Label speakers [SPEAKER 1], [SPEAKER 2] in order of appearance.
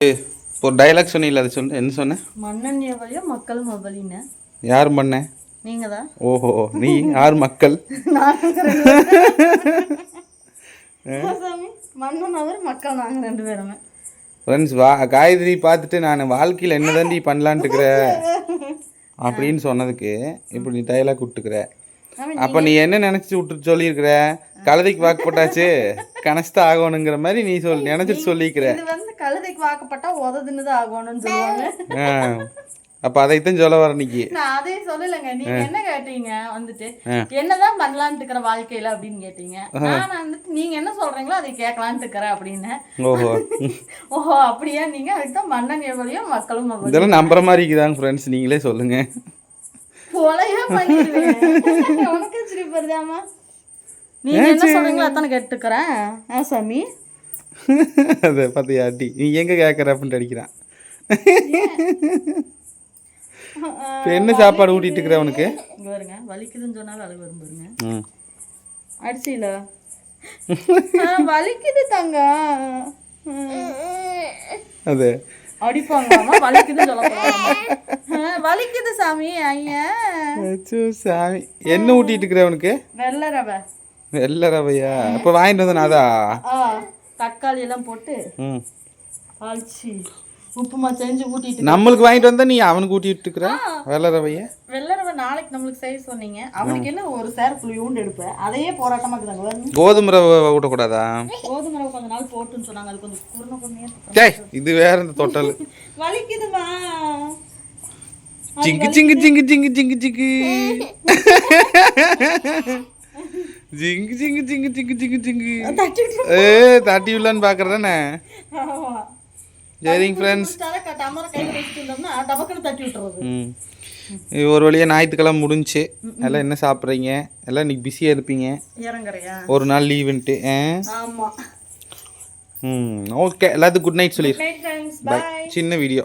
[SPEAKER 1] இப்போ டைலாக் சொன்னீங்களா அதை சொன்ன என்ன சொன்னேன்
[SPEAKER 2] மன்னன் எவழியோ மக்கள் மொபலின்னு
[SPEAKER 1] யார் பண்ணேன்
[SPEAKER 2] நீங்க தான்
[SPEAKER 1] ஓஹோ நீ யார் மக்கள்?
[SPEAKER 2] சாமி. மன்னன் அவர் மக்கள். நாங்க ரெண்டு பேருமே.
[SPEAKER 1] ஃப்ரெண்ட்ஸ் வா காயத்ரி பார்த்துட்டு நான் வாழ்க்கையில் என்ன தாண்டி பண்ணலான்ட்டு இருக்கிற? அப்படின்னு சொன்னதுக்கு இப்போ நீ டைலாக் விட்டுக்கிற. அப்போ நீ என்ன நினச்சி விட்டு சொல்லியிருக்கிற? கழுதைக்கு வாக்கு போட்டாச்சு. கனஸ்தான் ஆகணுங்கிற மாதிரி நீ சொல் நினச்சிட்டு சொல்லிக்கிற
[SPEAKER 2] வந்து கழுதைக்கு வாக்கப்பட்டா உததுன்னு தான் ஆகணும்னு சொல்லுவாங்க.
[SPEAKER 1] அப்போ அதைத்தான் சொல்ல வர இன்னைக்கு.
[SPEAKER 2] நான் அதையும் சொல்லலைங்க. நீங்க என்ன கேட்டீங்க வந்துட்டு? என்னதான் பண்ணலான்ட்டு இருக்கிற வாழ்க்கையில அப்படின்னு கேட்டீங்க. நான் வந்துட்டு நீங்க என்ன சொல்றீங்களோ அதை கேட்கலான்ட்டு இருக்கிறேன் அப்படின்னு.
[SPEAKER 1] ஓஹோ.
[SPEAKER 2] ஓஹோ அப்படியா? நீங்க அதுக்கு தான் மன்னன் எவழியோ மக்களும்
[SPEAKER 1] இதெல்லாம் நம்புற மாதிரி இருக்குதாங்க ஃப்ரெண்ட்ஸ் நீங்களே சொல்லுங்க.
[SPEAKER 2] போலையா பண்ணிடுவேன் உனக்கு சிரிப்பு வருதாமா நீங்க என்ன சொல்றீங்களோ அத்தானே கேட்டுக்கிறேன் ஆ சாமி?
[SPEAKER 1] அதை பார்த்து ஆட்டி நீ எங்கே கேட்குற அப்படின்ட்டு அடிக்கிறான். என்ன சாப்பாடு ஊட்டிட்டு இருக்கிற அவனுக்கு
[SPEAKER 2] இங்க வருங்க வலிக்குதுன்னு சொன்னாலும் அழகு வரும் பாருங்க. அடிச்சில வலிக்குது தங்க
[SPEAKER 1] அது
[SPEAKER 2] அடிப்பாங்களாமா? வலிக்குதுன்னு வலிக்குது சாமி ஐயா.
[SPEAKER 1] சாமி. என்ன ஊட்டிட்டு இருக்கிற அவனுக்கு?
[SPEAKER 2] வெள்ளை ரவை.
[SPEAKER 1] வெள்ளை ரவையா? இப்போ வாங்கிட்டு வந்தேன் அதா?
[SPEAKER 2] ஆ தக்காளி எல்லாம் போட்டு
[SPEAKER 1] ம்.
[SPEAKER 2] தாளிச்சு உப்புமா செஞ்சு ஊட்டிட்டு
[SPEAKER 1] நம்மளுக்கு வாங்கிட்டு வந்தா நீ அவனுக்கு ஊட்டிட்டு இருக்கிற வெள்ளை ரவைய?
[SPEAKER 2] வெள்ளை நாளைக்கு நம்மளுக்கு சைஸ் சொன்னீங்க. அவனுக்கு என்ன ஒரு சேர் புளியூண்டு எடுப்பேன் அதையே போராட்டமா இருக்குதாங்க
[SPEAKER 1] கோதுமை ரவை ஓட்டக்கூடாதா
[SPEAKER 2] கோதுமை ரவை கொஞ்ச நாள் போட்டுன்னு சொன்னாங்க. அது கொஞ்சம் குருணை குருணையா
[SPEAKER 1] இது வேற இந்த தொட்டல்.
[SPEAKER 2] வலிக்குதுமா?
[SPEAKER 1] சிங்கு ஜிங்கு ஜிங்கு ஜிங்கு சிங்கு சிங்கு ஜிங்கு. ஜிங்கு ஜிங்கு ஜிங்கு ஜிங்கு ஜிங்கு ஏ தட்டி விடலான்னு
[SPEAKER 2] பார்க்குறதானே
[SPEAKER 1] சரிங்க ஃப்ரெண்ட்ஸ்
[SPEAKER 2] தட்டி விட்டுறது.
[SPEAKER 1] ஒரு வழியாக ஞாயிற்றுக்கிழமை முடிஞ்சுச்சு எல்லாம் என்ன சாப்பிட்றீங்க? எல்லாம் இன்னைக்கு பிஸியாக இருப்பீங்க. ஒரு நாள் லீவுன்ட்டு ம் ஓகே எல்லாத்துக்கும் குட் நைட் சொல்லிடு. பாய் சின்ன வீடியோ